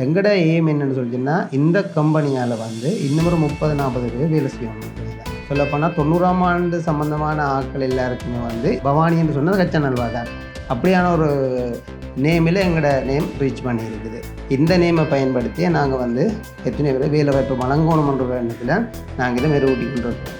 எங்கட எய்ம் என்னன்னு சொல்லிச்சுன்னா இந்த கம்பெனியால் வந்து இன்னும் ஒரு முப்பது நாற்பது பேர் வேலை செய்யணும் சொல்லப்போனால் தொண்ணூறாம் ஆண்டு சம்மந்தமான ஆட்கள் எல்லாருக்குமே வந்து பவானி என்று சொன்னது கச்சா நல்வா தான் அப்படியான ஒரு நேமில் எங்களோட நேம் ரீச் பண்ணியிருக்குது. இந்த நேமை பயன்படுத்தி நாங்கள் வந்து எத்தனை பேர் வேலை வாய்ப்பு வழங்கணுமன்ற எண்ணத்தில் நாங்கள் இதை மெருகூட்டி கொண்டிருக்கோம்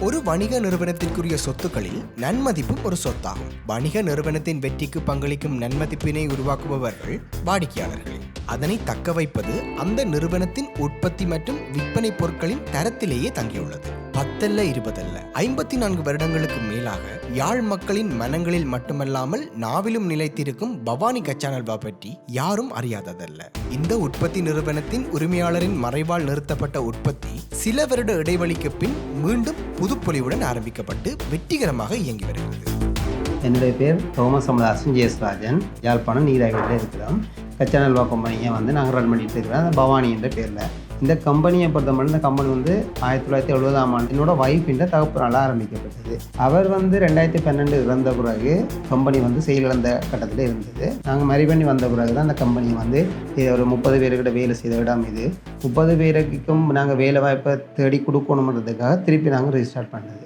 ஒரு வணிக நிறுவனத்திற்குரிய சொத்துக்களில் நன்மதிப்பும் ஒரு சொத்தாகும். வணிக நிறுவனத்தின் வெற்றிக்கு பங்களிக்கும் நன்மதிப்பினை உருவாக்குபவர்கள் வாடிக்கையாளர்கள். அதனை தக்க வைப்பது அந்த நிறுவனத்தின் உற்பத்தி மற்றும் விற்பனை பொருட்களின் தரத்திலேயே தங்கியுள்ளது. பத்தல்ல இருபதல்ல. ஐம்பத்தி நான்கு வருடங்களுக்கு மேலாக யாழ் மக்களின் மனங்களில் மட்டுமல்லாமல் நாவிலும் நிலைத்திருக்கும் பவானி கச்சானல்வா பற்றி யாரும் அறியாததல்ல. இந்த உற்பத்தி நிறுவனத்தின் உரிமையாளரின் மறைவால் நிறுத்தப்பட்ட உற்பத்தி சில வருட இடைவெளிக்கு பின் மீண்டும் புதுப்பொலிவுடன் ஆரம்பிக்கப்பட்டு வெற்றிகரமாக இயங்கி வருகிறது. என்னுடைய பேர் தோமஸ் அமதாசன் ஜெயஸ்ராஜன் யாழ்ப்பாணம் நீராவியில் இருக்கிறோம். கச்சானல்வா கம்பெனியை வந்து நாங்கள் ரன் பண்ணிட்டு இருக்கிறோம் பவானி என்ற பேரில். இந்த கம்பெனியை பொறுத்தமட்டு இந்த கம்பெனி வந்து ஆயிரத்தி தொள்ளாயிரத்தி எழுபதாம் ஆண்டு என்னோட ஒய்ஃபின் தகப்பனால் ஆரம்பிக்கப்பட்டது. அவர் வந்து ரெண்டாயிரத்தி பன்னெண்டு இறந்த பிறகு கம்பெனி வந்து செயலிழந்த கட்டத்தில் இருந்தது. நாங்கள் மறி பண்ணி வந்த பிறகு தான் அந்த கம்பெனியை வந்து இது ஒரு முப்பது பேருக்கிட்ட வேலை செய்த இடம் இது. முப்பது பேருக்கும் நாங்கள் வேலை வாய்ப்பை தேடி கொடுக்கணுன்றதுக்காக திருப்பி நாங்கள் ரிஜிஸ்டார்ட் பண்ணது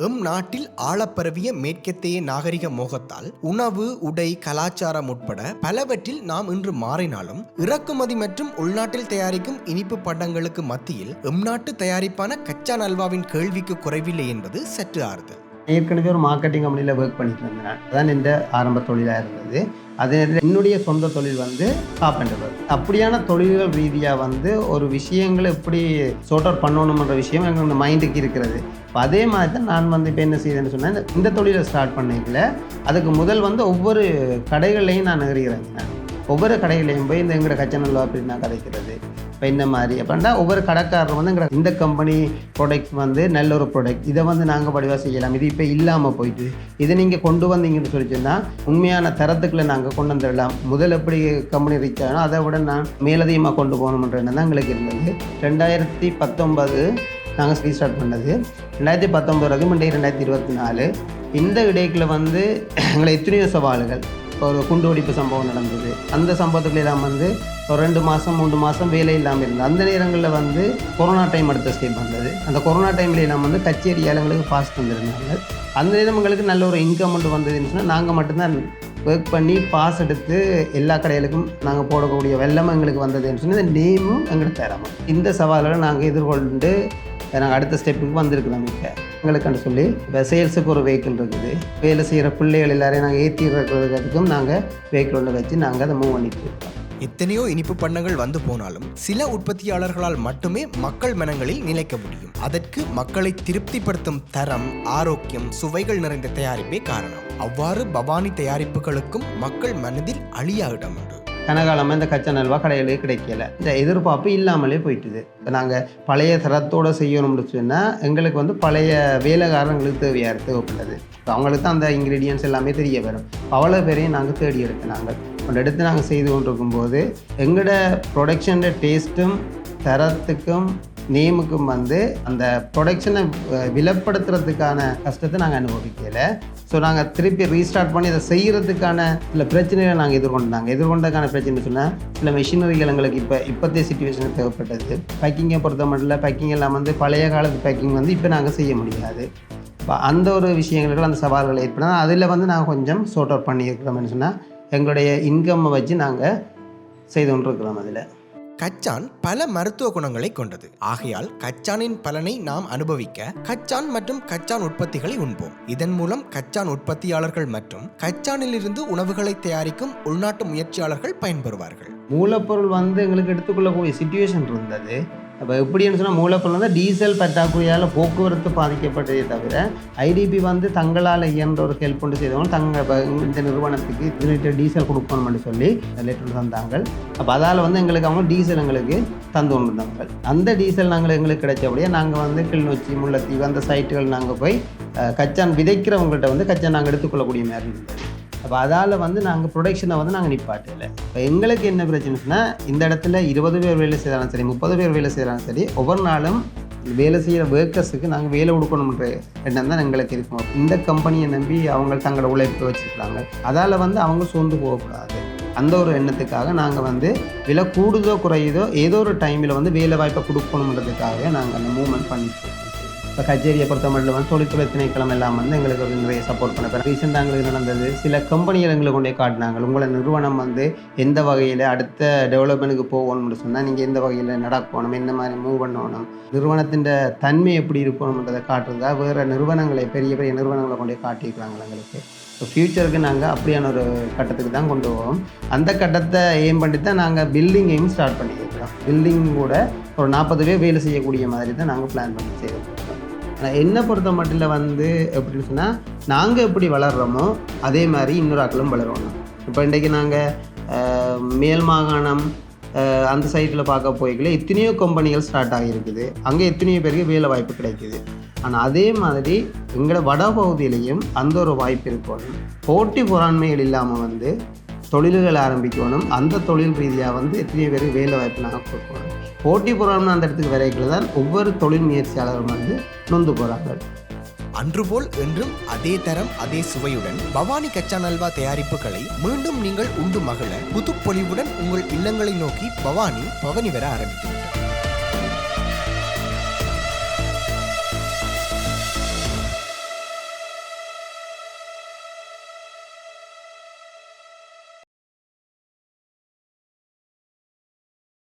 எம் நாட்டில் ஆழப்பரவிய மேற்கத்தைய நாகரிக மோகத்தால் உணவு உடை கலாச்சாரம் உட்பட பலவற்றில் நாம் இன்று மாறினாலும் இறக்குமதி மற்றும் உள்நாட்டில் தயாரிக்கும் இனிப்பு பண்டங்களுக்கு மத்தியில் எம் நாட்டு தயாரிப்பான கச்சா நல்வாவின் கேள்விக்கு குறைவில்லை என்பது சற்று ஆறுதல். ஏற்கனவே ஒரு மார்க்கெட்டிங் கம்பெனியில் ஒர்க் பண்ணிட்டு இருந்தேன். அதான் இந்த ஆரம்ப தொழிலாக இருந்தது. அதே என்னுடைய சொந்த தொழில் வந்து காப்பெண்டர் அப்படியான தொழில்கள் ரீதியாக வந்து ஒரு விஷயங்களை எப்படி சோர்ட் அவுட் பண்ணணுன்ற விஷயம் எனக்கு மைண்டுக்கு இருக்கிறது. இப்போ அதே மாதிரி தான் நான் வந்து இப்போ என்ன செய்தேன்னு சொன்னேன் இந்த தொழிலை ஸ்டார்ட் பண்ணிக்கல அதுக்கு முதல் வந்து ஒவ்வொரு கடைகள்லையும் நான் நிறுகிறேன் ஒவ்வொரு கடைகளையும் போய் இந்த எங்களோட கச்சனல்வா அப்படின்னு நான் கதைக்கிறது. இப்போ இந்த மாதிரி. அப்படின்னா ஒவ்வொரு கடைக்காரரும் வந்து எங்களை இந்த கம்பெனி ப்ராடக்ட் வந்து நல்ல ஒரு ப்ராடக்ட் இதை வந்து நாங்கள் படிவாக செய்யலாம். இது இப்போ இல்லாமல் போயிட்டு இதை நீங்கள் கொண்டு வந்தீங்கன்னு சொல்லி சொன்னால் உண்மையான தரத்துக்குள்ளே நாங்கள் கொண்டு வந்துடலாம். முதல் எப்படி கம்பெனி ரீச் ஆகணும் அதை விட நான் மேலதிகமாக கொண்டு போகணுன்ற எண்ணம் தான் எங்களுக்கு இருந்தது. ரெண்டாயிரத்தி பத்தொன்பது நாங்கள் ரீஸ்டார்ட் பண்ணது. ரெண்டாயிரத்தி பத்தொம்பது வரைக்கும் ரெண்டாயிரத்தி இருபத்தி நாலு. இந்த இடைக்குள்ள வந்து எங்களை எத்தனையோ சவால்கள். ஒரு குண்டு வெடிப்பு சம்பவம் நடந்தது. அந்த சம்பவத்துக்குள்ளே எல்லாம் வந்து ஒரு ரெண்டு மாதம் மூன்று மாதம் வேலை இல்லாமல் இருந்தது. அந்த நேரங்களில் வந்து கொரோனா டைம் அடுத்த ஸ்டேப் வந்தது. அந்த கொரோனா டைமில் எல்லாம் வந்து கச்சேரி ஏலங்களுக்கு பாஸ் தந்திருந்தாங்க அந்த நேரம் எங்களுக்கு நல்ல ஒரு இன்கம் மட்டும் வந்ததுன்னு சொன்னால் நாங்கள் மட்டும்தான் ஒர்க் பண்ணி பாஸ் எடுத்து எல்லா கடைகளுக்கும் நாங்கள் போடக்கூடிய வெள்ளம் எங்களுக்கு வந்ததுன்னு சொன்னால் இந்த நேமும் எங்களுக்கு தரணும் இந்த சவால்களை நாங்கள் எதிர்கொண்டு நாங்கள் அடுத்த ஸ்டெப்புக்கு வந்திருக்கிறோம் இப்போ. எங்களுக்குன்னு சொல்லி இப்போ சேல்ஸுக்கு ஒரு வெஹிக்கிள் இருக்குது. வேலை செய்கிற பிள்ளைகள் எல்லாரையும் நாங்கள் ஏற்றி இருக்கிறதுக்கும் நாங்கள் வெஹிக்கிள் ஒன்று வச்சு நாங்கள் அதை மூவ் பண்ணிட்டு இருக்கோம். எத்தனையோ இனிப்பு பண்ணங்கள் வந்து போனாலும் சில உற்பத்தியாளர்களால் மட்டுமே மக்கள் மனங்களில் நிலைக்க முடியும். அதற்கு மக்களை திருப்திப்படுத்தும் தரம் ஆரோக்கியம் சுவைகள் நிறைந்த தயாரிப்பே காரணம். அவ்வாறு பவானி தயாரிப்புகளுக்கும் மக்கள் மனதில் அழியா இடம் உண்டு. கனகாலமாக இந்த கச்சா நல்வா கடையிலே கிடைக்கல. இந்த எதிர்பார்ப்பு இல்லாமலே போயிட்டுது. இப்போ நாங்கள் பழைய தரத்தோடு செய்யணும்னு சொன்னால் எங்களுக்கு வந்து பழைய வேலைக்காரங்களுக்கு தேவையாக தேவைப்பட்டது இப்போ அவங்களுக்கு தான் அந்த இன்க்ரீடியன்ஸ் எல்லாமே தெரிய வரும். அவ்வளோ பேரையும் நாங்கள் தேடி எடுத்து நாங்கள் ஒன்று எடுத்து நாங்கள் செய்து கொண்டிருக்கும்போது எங்களோட ப்ரொடக்ஷனோட டேஸ்ட்டும் தரத்துக்கும் நேமுக்கும் வந்து அந்த ப்ரொடக்ஷனை விலப்படுத்துறதுக்கான கஷ்டத்தை நாங்கள் அனுபவிக்கலை. ஸோ நாங்கள் திருப்பி ரீஸ்டார்ட் பண்ணி அதை செய்கிறதுக்கான சில பிரச்சனைகளை நாங்கள் எதிர்கொண்டாங்க எதிர்கொண்டதுக்கான பிரச்சனை சொன்னால் சில மிஷினரிகள் எங்களுக்கு இப்போ இப்போத்தே சுச்சுவேஷன் தேவைப்பட்டது. பேக்கிங்கை பொறுத்த மட்டும் இல்லை பேக்கிங் எல்லாம் வந்து பழைய காலத்து பேக்கிங் வந்து இப்போ நாங்கள் செய்ய முடியாது. இப்போ அந்த ஒரு விஷயங்களுக்கு அந்த சவால்கள் ஏற்படும் அதில் வந்து நாங்கள் கொஞ்சம் சோர்ட் அவுட் பண்ணியிருக்கிறோம்னு சொன்னால் எங்களுடைய இன்கம்மை வச்சு நாங்கள் செய்து கொண்டிருக்கிறோம் அதில். கச்சான் பல மருத்துவ குணங்களை கொண்டது. ஆகையால் கச்சானின் பலனை நாம் அனுபவிக்க கச்சான் மற்றும் கச்சான் உற்பத்திகளை உண்போம். இதன் மூலம் கச்சான் உற்பத்தியாளர்கள் மற்றும் கச்சானிலிருந்து உணவுகளை தயாரிக்கும் உள்நாட்டு முயற்சியாளர்கள் பயன்பெறுவார்கள். மூலப்பொருள் வந்து எங்களுக்கு எடுத்துக்கொள்ளக்கூடிய சுச்சுவேஷன் இருந்தது. அப்போ எப்படின்னு சொன்னால் மூலப்பொருள் வந்து டீசல் பற்றாக்குறையால் போக்குவரத்து பாதிக்கப்பட்டதே தவிர ஐடிபி வந்து தங்களால் இயன்ற ஒரு ஹெல்ப் கொண்டு செய்தவங்க தங்க இந்த நிறுவனத்துக்கு இது லிட்டர் டீசல் கொடுக்கணும்னு சொல்லி லெட்டர் தந்தாங்க. அப்போ அதால் வந்து எங்களுக்கு அவங்க டீசல் எங்களுக்கு தந்து கொண்டு வந்தாங்க அந்த டீசல் நாங்கள் எங்களுக்கு கிடைச்சபடியே நாங்கள் வந்து கிளிநொச்சி முல்லைத்தீவு அந்த சைட்டுகள் நாங்கள் போய் கச்சான் விதைக்கிறவங்கள்ட்ட வந்து கச்சான் நாங்கள் எடுத்துக்கொள்ளக்கூடிய மாதிரி இருந்தது. அப்போ அதால் வந்து நாங்கள் ப்ரொடக்ஷனை வந்து நாங்கள் நிப்பாட்டல. இப்போ எங்களுக்கு என்ன பிரச்சனைனா இந்த இடத்துல இருபது பேர் வேலை செய்தாலும் சரி முப்பது பேர் வேலை செய்தாலும் சரி ஒவ்வொரு நாளும் வேலை செய்கிற ஒர்க்கர்ஸுக்கு நாங்கள் வேலை கொடுக்கணுன்ற எண்ணம் தான் எங்களுக்கு இருக்கும். இந்த கம்பெனியை நம்பி அவங்க தங்களோட உழைப்பு வச்சுருக்காங்க அதால் வந்து அவங்க சோர்ந்து போகக்கூடாது. அந்த ஒரு எண்ணத்துக்காக நாங்கள் வந்து விலை கூடுதோ குறையுதோ ஏதோ ஒரு டைமில் வந்து வேலை வாய்ப்பை கொடுக்கணுன்றதுக்காகவே நாங்கள் அந்த மூமெண்ட் பண்ணிட்டு இருக்கோம். இப்போ கச்சேரியை பொறுத்த மட்டும் வந்து தொழில்துறை திணைக்களம் எல்லாம் வந்து எங்களுக்கு ஒரு நிறைய சப்போர்ட் பண்ண ரீசெண்டாக எங்களுக்கு நடந்தது சில கம்பெனிகள் எங்களை கொண்டே காட்டினாங்க. உங்களை நிறுவனம் வந்து எந்த வகையில் அடுத்த டெவலப்மெண்ட்டுக்கு போகணும்னு சொன்னால் நீங்கள் எந்த வகையில் நடக்கணும் எந்த மாதிரி மூவ் பண்ணணும் நிறுவனத்தின் தன்மை எப்படி இருக்கணுன்றதை காட்டுறதா வேறு நிறுவனங்களை பெரிய பெரிய நிறுவனங்களை கொண்டே காட்டியிருக்கிறாங்க எங்களுக்கு. இப்போ ஃப்யூச்சருக்கு நாங்கள் அப்படியான ஒரு கட்டத்துக்கு தான் கொண்டு போவோம். அந்த கட்டத்தை ஏம் பண்ணி தான் நாங்கள் பில்டிங்கையும் ஸ்டார்ட் பண்ணியிருக்கிறோம். பில்டிங் கூட ஒரு நாற்பது பேர் வேலை செய்யக்கூடிய மாதிரி தான் நாங்கள் பிளான் பண்ணி செய்கிறோம் என்னை பொறுத்த மட்டும் வந்து எப்படின்னு சொன்னால் நாங்கள் எப்படி வளர்கிறோமோ அதே மாதிரி இன்னொரு ஆக்களும் வளருவோம் இப்போ இன்றைக்கு நாங்கள் மேல் மாகாணம் அந்த சைட்டில் பார்க்க போய்க்கல எத்தனையோ கம்பெனிகள் ஸ்டார்ட் ஆகியிருக்குது. அங்கே எத்தனையோ பேருக்கு வேலை வாய்ப்பு கிடைக்குது. ஆனால் அதே மாதிரி எங்களோட வட பகுதியிலையும் அந்த ஒரு வாய்ப்பு இருக்கணும் போட்டி பொறாண்மைகள் இல்லாமல் வந்து தொழில்கள் ஆரம்பிக்கணும். அந்த தொழில் ரீதியாக வந்து எத்தனையோ பேருக்கு வேலை வாய்ப்பு நாங்கள் கொடுக்கணும். போட்டி போகிறோம்னு அந்த இடத்துக்கு வரைக்கும் தான் ஒவ்வொரு தொழில் முயற்சியாளரும் வந்து நொந்து அன்று போல் என்றும் அதே தரம் அதே சுவையுடன் பவானி கச்சா நல்வா தயாரிப்புகளை மீண்டும் நீங்கள் உண்டு மகள புதுப்பொலிவுடன் உங்கள் இல்லங்களை நோக்கி பவானி பவனி வர ஆரம்பிக்கும்